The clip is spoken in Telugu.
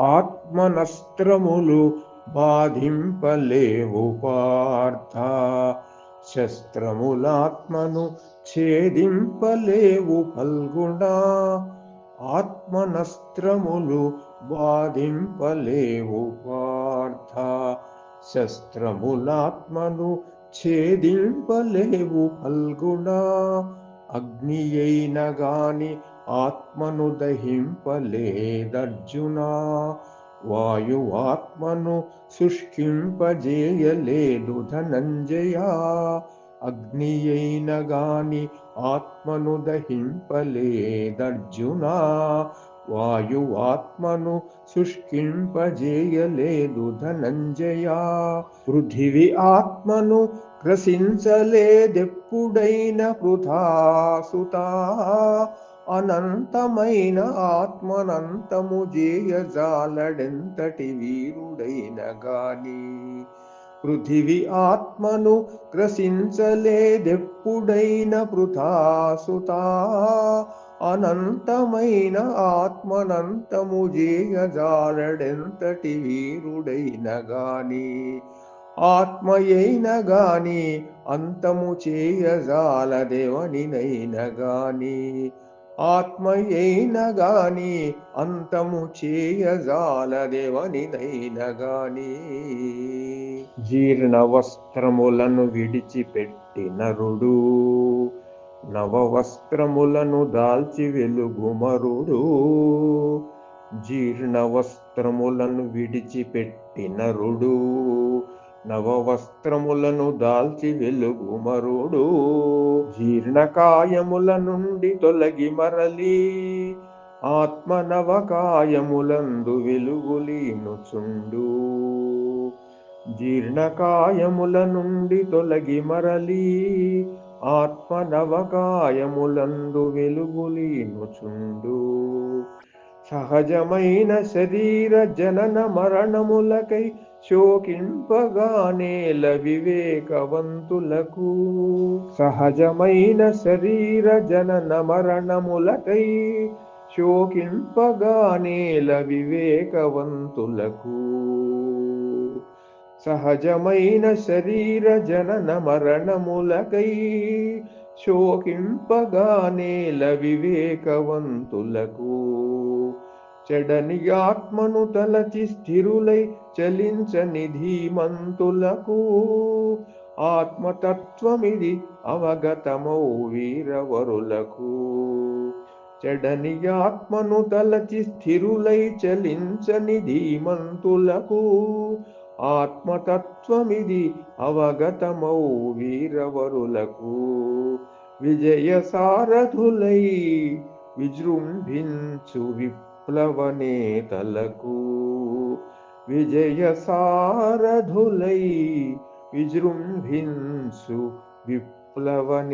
ఆత్మనస్త్రములు బాధింపలేవు పార్థ. శస్త్రములాత్మను ఛేదింపలేవు పల్గుణా ఆత్మనస్త్రములు బాధింపలేవు పార్థ. శస్త్రములాత్మను ఛేదింపలేవు పల్గుణా अग्नियैनगानि आत्मनुदहिं पले दर्जुना। वायु धनञ्जया अग्नियैनगानि आत्मनुदहिं पले వాయు ఆత్మను వాయువాత్మను శుష్కింపజేయలేదు ధనంజయా. పృథివి ఆత్మను గ్రసించలేదెప్పుడైన వృధాసుతా అనంతమైన ఆత్మనంతము జేయజాలడెంతటి వీరుడైన గాని. పృథివి ఆత్మను గ్రసించలేదెప్పుడైన వృధాసుతా అనంతమైన ఆత్మనంతము జేయజాలడెంతటి వీరుడైన గాని ఆత్మయైన గాని అంతము చేయజాలదేవనినైన గాని ఆత్మయైన గాని అంతము చేయజాలదేవనినైన గాని. జీర్ణ వస్త్రములను విడిచిపెట్టి నవవస్త్రములను నవ వస్త్రములను దాల్చి వెలుగుమరుడు జీర్ణ వస్త్రములను విడిచిపెట్టి నరుడు నవ వస్త్రములను దాల్చి వెలుగుమరుడు జీర్ణకాయముల నుండి తొలగి మరలి ఆత్మ నవకాయములందు వెలుగులీనుచుండు జీర్ణకాయముల నుండి తొలగి మరలి ఆత్మనవకాయములందు వెలుగులీనుచుండు. సహజమైన శరీర జనన మరణములకై శోకింపగానేల వివేకవంతులకు సహజమైన శరీర జనన మరణములకై శోకింపగానేల వివేకవంతులకు సహజమైన శరీర జనన మరణములకై శోకింపగానేల వివేకవంతులకు చెడని ఆత్మను తలచి స్థిరులై చలించని ధీమంతులకు. ఆత్మతత్వమిది అవగతమౌ వీరవరులకు. చెడని ఆత్మను తలచి స్థిరులై చలించని ధీమంతులకు. ఆత్మతత్వమిది అవగతమౌ వీరవరులకు. విజయ సారథులై విజృంభించు విప్లవనేతలకు. విజయ సారథులై విజృంభించు విప్లవనేతలకు.